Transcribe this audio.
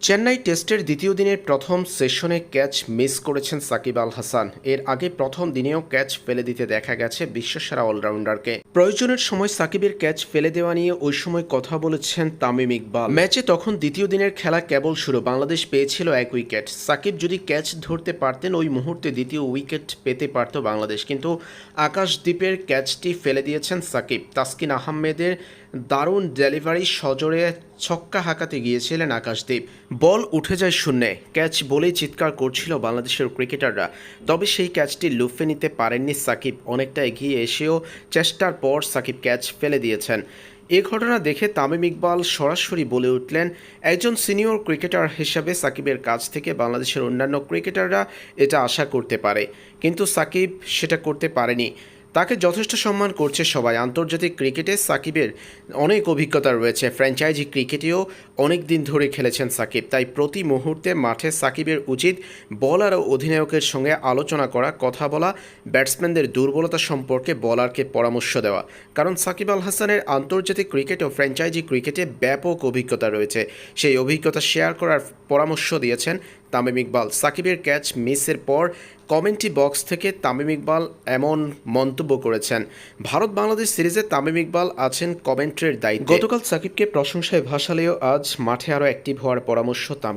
চেন্নাই টেস্টের দ্বিতীয় দিনের প্রথম সেশনে ক্যাচ মিস করেছেন সাকিব আল হাসান। এর আগে প্রথম দিনেও ক্যাচ ফেলে দিতে দেখা গেছে বিশ্বসেরা অলরাউন্ডারকে। প্রয়োজনের সময় সাকিবের ক্যাচ ফেলে দেওয়া নিয়ে ওই সময় কথা বলেছেন তামিম ইকবাল। ম্যাচে তখন দ্বিতীয় দিনের খেলা কেবল শুরু, বাংলাদেশ পেয়েছিল এক উইকেট। সাকিব যদি ক্যাচ ধরতে পারতেন, ওই মুহূর্তে দ্বিতীয় উইকেট পেতে পারত বাংলাদেশ। কিন্তু আকাশদ্বীপের ক্যাচটি ফেলে দিয়েছেন সাকিব। তাসকিন আহমেদের দারুণ ডেলিভারি সজোরে ছক্কা হাঁকাতে গিয়েছিলেন আকাশদীপ। বল উঠে যায় শূন্যে। ক্যাচ বলেই চিৎকার করছিল বাংলাদেশের ক্রিকেটাররা। তবে সেই ক্যাচটি লুফে নিতে পারেননি সাকিব। অনেকটা এগিয়ে এসেও চেষ্টার পর সাকিব ক্যাচ ফেলে দিয়েছেন। এ ঘটনা দেখে তামিম ইকবাল সরাসরি বলে উঠলেন, একজন সিনিয়র ক্রিকেটার হিসাবে সাকিবের কাছ থেকে বাংলাদেশের অন্যান্য ক্রিকেটাররা এটা আশা করতে পারে। কিন্তু সাকিব সেটা করতে পারেনি। তাকে যথেষ্ট সম্মান করছে সবাই। আন্তর্জাতিক ক্রিকেটে সাকিবের অনেক অভিজ্ঞতা রয়েছে। ফ্র্যাঞ্চাইজি ক্রিকেটেও অনেক দিন ধরে খেলেছেন সাকিব। তাই প্রতি মুহূর্তে মাঠে সাকিবের উচিত বলার ও অধিনায়কের সঙ্গে আলোচনা করা, কথা বলা, ব্যাটসম্যানদের দুর্বলতা সম্পর্কে বলারকে পরামর্শ দেওয়া। কারণ সাকিব আল হাসানের আন্তর্জাতিক ক্রিকেট ও ফ্র্যাঞ্চাইজি ক্রিকেটে ব্যাপক অভিজ্ঞতা রয়েছে। সেই অভিজ্ঞতা শেয়ার করার পরামর্শ দিয়েছেন তামিম ইকবাল। সাকিবের ক্যাচ মিসের পর কমেন্ট্রি বক্স থেকে তামিম ইকবাল এমন মন্তব্য করেছেন। ভারত বাংলাদেশ সিরিজে তামিম ইকবাল আছেন কমেন্ট্রির দায়িত্বে। গতকাল সাকিবকে প্রশংসায় ভাসালেও আজ মাঠে আরও অ্যাক্টিভ হওয়ার পরামর্শ